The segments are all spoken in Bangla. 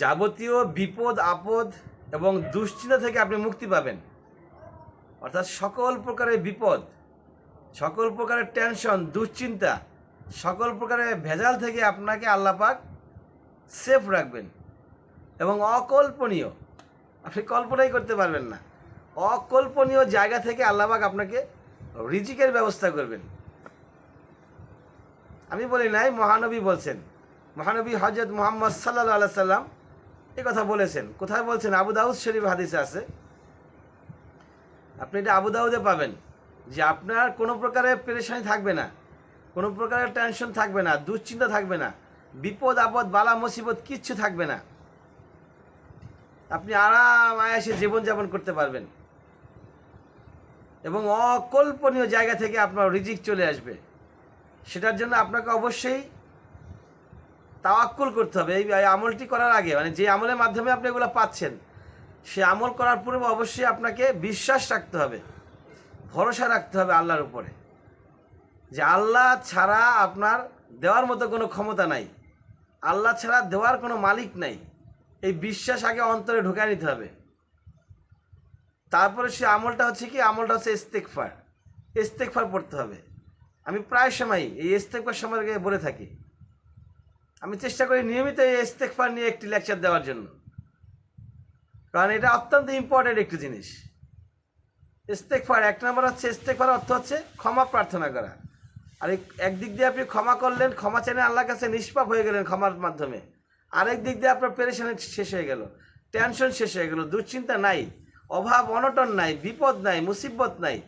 যাবতীয় বিপদ, আপদ এবং দুশ্চিন্তা থেকে আপনি মুক্তি পাবেন। অর্থাৎ সকল প্রকারের বিপদ, সকল প্রকারের টেনশন, দুশ্চিন্তা, সকল প্রকারের ভেজাল থেকে আপনাকে আল্লাপাক সেফ রাখবেন এবং অকল্পনীয়, আপনি কল্পনাই করতে পারবেন না, অকল্পনীয় জায়গা থেকে আল্লাপাক আপনাকে রিজিকের ব্যবস্থা করবেন। আমি বলি নাই, মহানবী বলছেন, মহানবী হজরত মোহাম্মদ আল্লাহ সাল্লাম এ কথা বলেছেন। কোথায় বলছেন? আবু দাউদ শরীফ হাদিসে আছে। আপনি এটা আবু দাউদে পাবেন যে আপনার কোনো প্রকারের পেরেশানি থাকবে না, কোনো প্রকারের টেনশন থাকবে না, দুশ্চিন্তা থাকবে না, বিপদ, আপদ, বালা, মুসিবত কিচ্ছু থাকবে না। আপনি আরাম, আয়াসে জীবনযাপন করতে পারবেন। এবং অকল্পনীয় জায়গা থেকে আপনার রিজিক চলে আসবে। সেটার জন্য আপনাকে অবশ্যই তাওয়াক্কুল করতে হবে। এই আমলটি করার আগে মানে যে আমলের মাধ্যমে আপনি এগুলো পাচ্ছেন, সে আমল করার পূর্বে অবশ্যই আপনাকে বিশ্বাস রাখতে হবে, ভরসা রাখতে হবে আল্লাহর উপরে। যে আল্লাহ ছাড়া আপনার দেওয়ার মতো কোনো ক্ষমতা নাই, আল্লাহ ছাড়া দেওয়ার কোনো মালিক নাই, এই বিশ্বাস আগে অন্তরে ঢুকায় নিতে হবে। তারপরে সে আমলটা হচ্ছে কি, আমলটা হচ্ছে ইস্তেকফার ইস্তেকফার পড়তে হবে। আমি প্রায় সময় এই ইস্তেকফার সম্পর্কে বলে থাকি। আমি চেষ্টা করি নিয়মিত এই ইস্তেকফার নিয়ে একটি লেকচার দেওয়ার জন্য। কারণ এটা অত্যন্ত ইম্পর্টেন্ট একটি জিনিস। ইস্তেকফার এক নম্বর হচ্ছে ইস্তেকফার অর্থ হচ্ছে ক্ষমা প্রার্থনা করা। আর এক- একদিক দিয়ে আপনি ক্ষমা করলেন, ক্ষমা চেনে আল্লাহর কাছে নিষ্পাপ হয়ে গেলেন ক্ষমার মাধ্যমে। আরেক দিক দিয়ে আপনার পেরেশানি শেষ হয়ে গেল টেনশন শেষ হয়ে গেল, দুশ্চিন্তা নাই, অভাব, অনটন নাই, বিপদ নাই, মুসিবত নাই।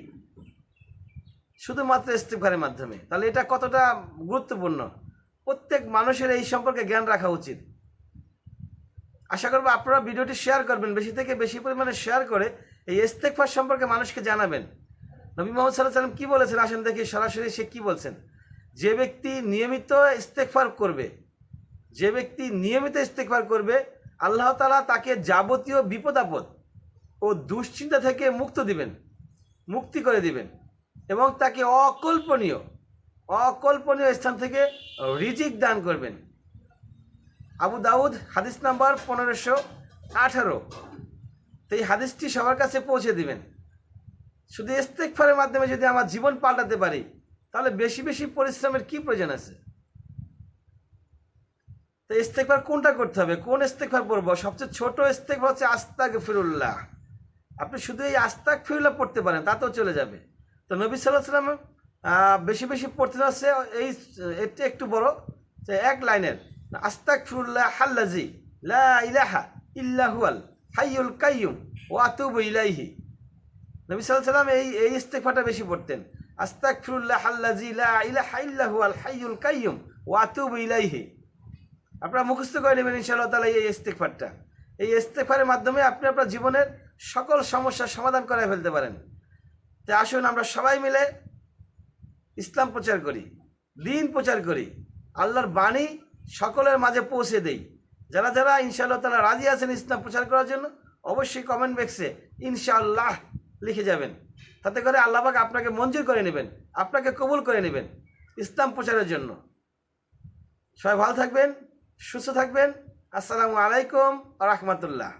শুধুমাত্র ইস্তেকফারের মাধ্যমে। তাহলে এটা কতটা গুরুত্বপূর্ণ? প্রত্যেক মানুষের এই সম্পর্কে জ্ঞান রাখা উচিত। আশা করব আপনারা ভিডিওটি শেয়ার করবেন, বেশি থেকে বেশি পরিমাণে শেয়ার করে এই ইস্তেকফার সম্পর্কে মানুষকে জানাবেন। নবী মোহাম্মদ সাল্লাহ সাল্লাম কী বলেছেন? আসেন দেখি সরাসরি সে কী বলছেন। যে ব্যক্তি নিয়মিত ইস্তেকফার করবে, যে ব্যক্তি নিয়মিত ইস্তেকফার করবে, আল্লাহ তালা তাকে যাবতীয় বিপদ আপদ ও দুশ্চিন্তা থেকে মুক্ত দিবেন, মুক্তি করে দিবেন এবং তাকে অকল্পনীয় অকল্পনীয় স্থান থেকে রিজিক দান করবেন। আবু দাউদ, হাদিস নাম্বার পনেরোশো আঠারো। তো এই হাদিসটি সবার কাছে পৌঁছে দিবেন। শুধু ইস্তেকফারের মাধ্যমে যদি আমার জীবন পাল্টাতে পারি, তাহলে বেশি বেশি পরিশ্রমের কি প্রয়োজন আছে? তো ইস্তেকবার কোনটা করতে হবে? কোন ইস্তেকবার পড়ব? সবচেয়ে ছোট ইস্তেকবার হচ্ছে আস্তাক ফিরুল্লাহ আপনি শুধু এই আস্তাক ফিরুল্লাহ পড়তে পারেন, তাতেও চলে যাবে। তো নবী সাল্লাহ সাল্লাম বেশি বেশি পড়তে হচ্ছে এই, এটি একটু বড়, যে এক লাইনের আস্তাক ফিরুল্লাহ হাল্লাজি, লা ইল্লাহুয়াল হাইয়ুল কাইয়ুম, ওয়া আতুবু ইলাইহি। নবী সাল্লাম এই এই ইস্তেকফাটা বেশি পড়তেন। আস্তাক ফিরুল্লাহ হাল্লাজি, লা ইল্লাহুয়াল হাইয়ুল কাইয়ুম, ওয়া আতুবু ইলাইহি। আপনারা মুখস্থ করে নেবেন, ইনশাআল্লাহ তালা এই ইস্তেকফারটা এই ইস্তেকফারের মাধ্যমে আপনি আপনার জীবনের সকল সমস্যার সমাধান করে ফেলতে পারেন। তাই আসুন আমরা সবাই মিলে ইসলাম প্রচার করি, দিন প্রচার করি, আল্লাহর বাণী সকলের মাঝে পৌঁছে দেই। যারা যারা ইনশাআল্লাহ তারা রাজি আছেন ইসলাম প্রচার করার জন্য, অবশ্যই কমেন্ট বক্সে ইনশাআল্লাহ লিখে যাবেন। তাতে করে আল্লাহবাক আপনাকে মঞ্জুর করে নেবেন, আপনাকে কবুল করে নেবেন ইসলাম প্রচারের জন্য। সবাই ভালো থাকবেন, সুস্থ থাকবেন। আসসালামু আলাইকুম রহমতুল্লাহ।